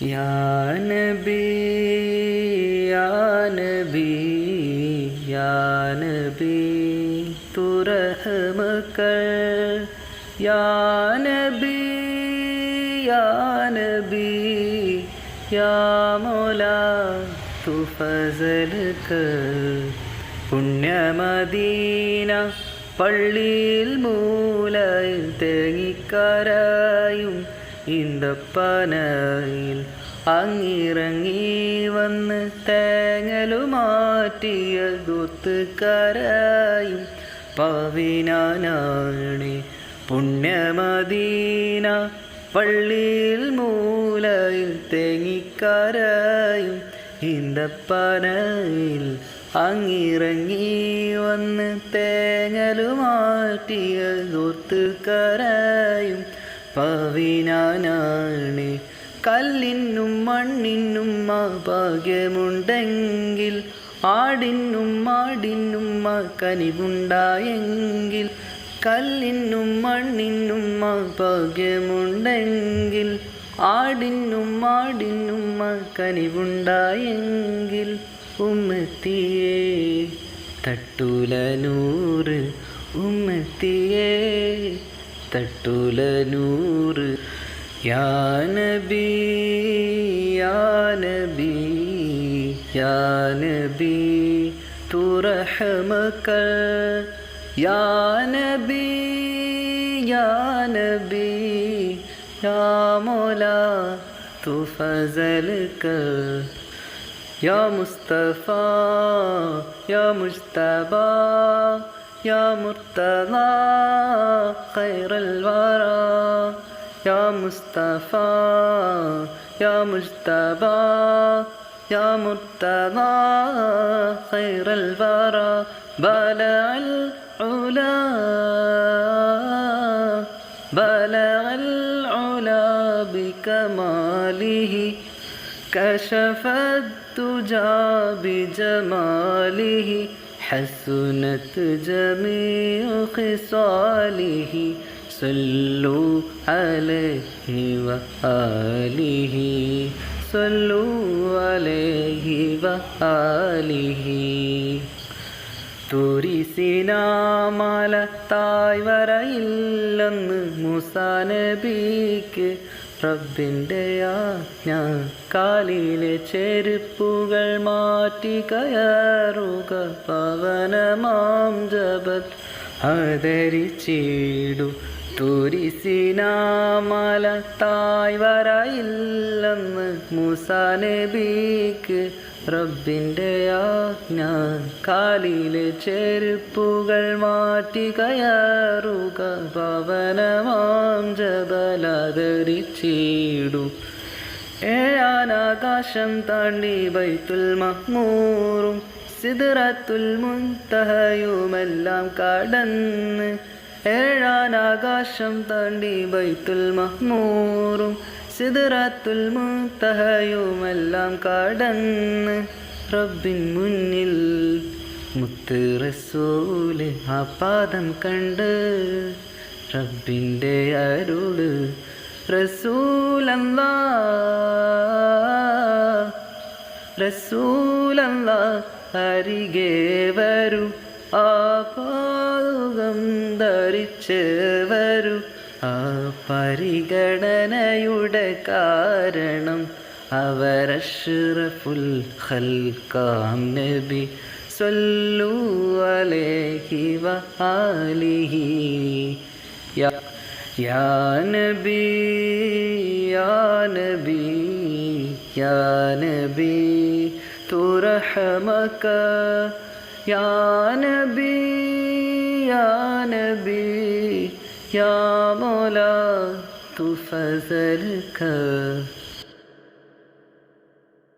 يا نبي يا نبي يا نبي ترحمك يا نبي يا نبي يا مولا تفضلك പുണ്യമദീന പള്ളിയിൽ മൂലയിൽ തേങ്ങിക്കരായും ഇന്ദപ്പനയിൽ അങ്ങിറങ്ങി വന്ന് തേങ്ങലു മാറ്റിയ ദൂത്തുകരായും. പവിനാനാണി പുണ്യമദീന പള്ളിയിൽ മൂലയിൽ തേങ്ങിക്കരായും. ഇന്ദപ്പനയിൽ അങ്ങിറങ്ങി വന്ന് തേങ്ങലു മാറ്റിയ ദൂത്തുകരായും. പവിനാനാണ് കല്ലിനും മണ്ണിനും ഭാഗ്യമുണ്ടെങ്കിൽ ആടിനും മാടിനും ആ കനിവുണ്ടായെങ്കിൽ കല്ലിനും മണ്ണിനും ഭാഗ്യമുണ്ടെങ്കിൽ ആടിനും മാടിനും ആ കനിവുണ്ടായെങ്കിൽ ഉമ്മത്തിയേ തട്ടൂല നൂറ് ഉമ്മത്തിയേ തട്ടൂല നൂറ്. യാനബി യാനബി യാ നബി യാനബി നബി തുറഹമക യാ നബി യാ മുസ്തഫ യാ തുഫസലക يا مرتضى خير الورى. يا مصطفى يا مجتبى. يا مرتضى خير الورى. بلع العلا. بلغ العلا بكماله. كشف الدجى بجماله. حسنت جميع خصاله صلوا عليه وآله صلوا عليه وآله തുരിസിനാമല തായ്വരയില്ലെന്ന് മുസാനബിക്ക് റബ്ബിന്റെ ആജ്ഞ കാലിലെ ചെരുപ്പുകൾ മാറ്റി കയറുക പവനമാം ജപത് ആദരിച്ചിടു. തുരിസിനാമല തായ്വരയില്ലെന്ന് മുസാനബിക്ക് റബ്ബിന്റെ ആജ്ഞ കാലിലെ ചെരുപ്പുകൾ മാറ്റി കയറുക പവനമാം ജബലധരിച്ചിടു. ഏഴാനാകാശം താണ്ടി ബൈത്തുൽ മഹ്മൂറും സിദ്റത്തുൽ മുൻതഹയുമെല്ലാം കടന്ന് ഏഴാനാകാശം താണ്ടി ബൈത്തുൽ മഹ്മൂറും സിദ്റത്തുൽ മുത്തഹയുമെല്ലാം കടന്ന് റബ്ബിൻ മുന്നിൽ മുത്ത് റസൂൽ ആ പാദം കണ്ട് റബ്ബിന്റെ അരുൾ റസൂലല്ല റസൂലല്ല അരികെ വരൂ ആ പാതുകം ധരിച്ച് വരൂ. ആ പരിഗണനയുടെ കാരണം അവരഷ്റഫുൽ ഹൽക്കാം നബി സല്ലു അലൈഹി വഹാലിഹി യാ നബി യാ നബി യാ തുറഹമക യാ നബി യാ നബി या मौला तू फजल कर